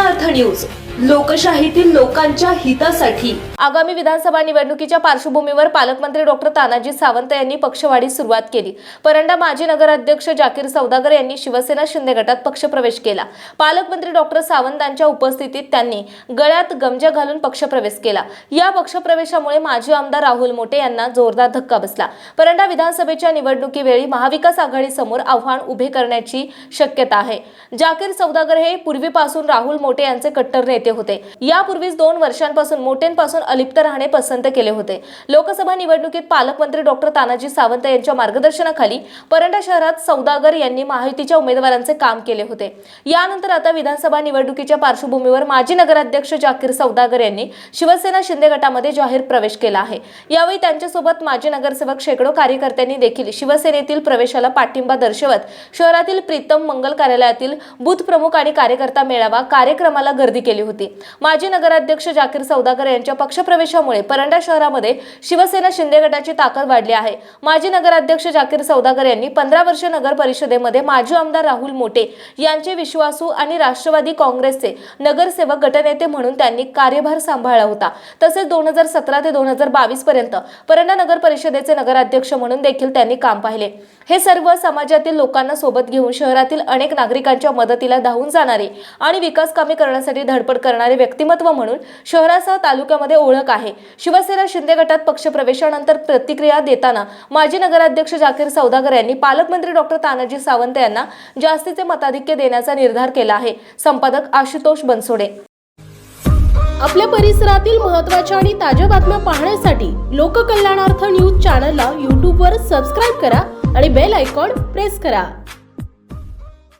ಕನ್ನಡ ಅರ್ಥ ನ್ಯೂಸ್ लोकशाहीतील लोकांच्या हितासाठी. आगामी विधानसभा निवडणुकीच्या पार्श्वभूमीवर पालकमंत्री डॉक्टर तानाजी सावंत यांनी पक्षवाढीस सुरुवात केली. परंडा माजी नगराध्यक्ष जाकीर सौदागर यांनी शिवसेना शिंदे गटात पक्षप्रवेश केला. पालकमंत्री डॉक्टर सावंतांच्या उपस्थितीत त्यांनी गळ्यात गमजा घालून पक्षप्रवेश केला. या पक्षप्रवेशामुळे माजी आमदार राहुल मोटे यांना जोरदार धक्का बसला. परंडा विधानसभेच्या निवडणुकीवेळी महाविकास आघाडीसमोर आव्हान उभे करण्याची शक्यता आहे. जाकीर सौदागर हे पूर्वीपासून राहुल मोटे यांचे कट्टर नेते होते. यापूर्वीच दोन वर्षांपासून मोठ्यांपासून अलिप्त राहणे पसंत केले होते. लोकसभा निवडणुकीत पालकमंत्री डॉक्टर तानाजी सावंत यांच्या मार्गदर्शनाखाली परंडा शहरात सौदागर यांनी महायुतीच्या उमेदवारांचे काम केले होते. यानंतर आता विधानसभा निवडणुकीच्या पार्श्वभूमीवर माजी नगराध्यक्ष जाकीर सौदागर यांनी शिवसेना शिंदे गटामध्ये जाहीर प्रवेश केला आहे. यावेळी त्यांच्यासोबत माजी नगरसेवक शेकडो कार्यकर्त्यांनी देखील शिवसेनेतील प्रवेशाला पाठिंबा दर्शवत शहरातील प्रीतम मंगल कार्यालयातील बूथ प्रमुख आणि कार्यकर्ता मेळावा कार्यक्रमाला गर्दी केली होती. होती. माजी नगराध्यक्ष जाकीर सौदागर यांच्या पक्षप्रवेशामुळे परंडा शहरामध्ये शिवसेना शिंदे गटाची ताकद वाढली आहे. माजी नगराध्यक्ष जाकीर सौदागर यांनी पंधरा वर्ष नगर परिषदेमध्ये माजी आमदार राहुल मोटे यांचे विश्वासू आणि राष्ट्रवादी काँग्रेसचे नगरसेवक गटनेते म्हणून त्यांनी कार्यभार सांभाळला होता. तसेच दोन हजार सतरा ते दोन हजार बावीस पर्यंत परंडा नगर परिषदेचे नगराध्यक्ष म्हणून देखील त्यांनी काम पाहिले. हे सर्व समाजातील लोकांना सोबत घेऊन शहरातील अनेक नागरिकांच्या मदतीला धावून जाणारे आणि विकास कामे करण्यासाठी धडपड करणारे व्यक्तिमत्व म्हणून शहरासह तालुक्यामध्ये ओळख आहे. शिवसेना शिंदे गटात पक्षप्रवेशानंतर प्रतिक्रिया देताना माजी नगराध्यक्ष जाकीर सौदागर यांनी पालकमंत्री डॉक्टर तानाजी सावंत यांना जास्तीचे मताधिक्य देण्याचा निर्धार केला आहे. संपादक आशुतोष बनसोडे. आपल्या परिसरातील महत्त्वाच्या आणि ताज्या बातम्या पाहण्यासाठी लोककल्याणार्थ न्यूज चॅनलला यूट्यूबवर सबस्क्राईब करा आणि बेल आयकॉन प्रेस करा.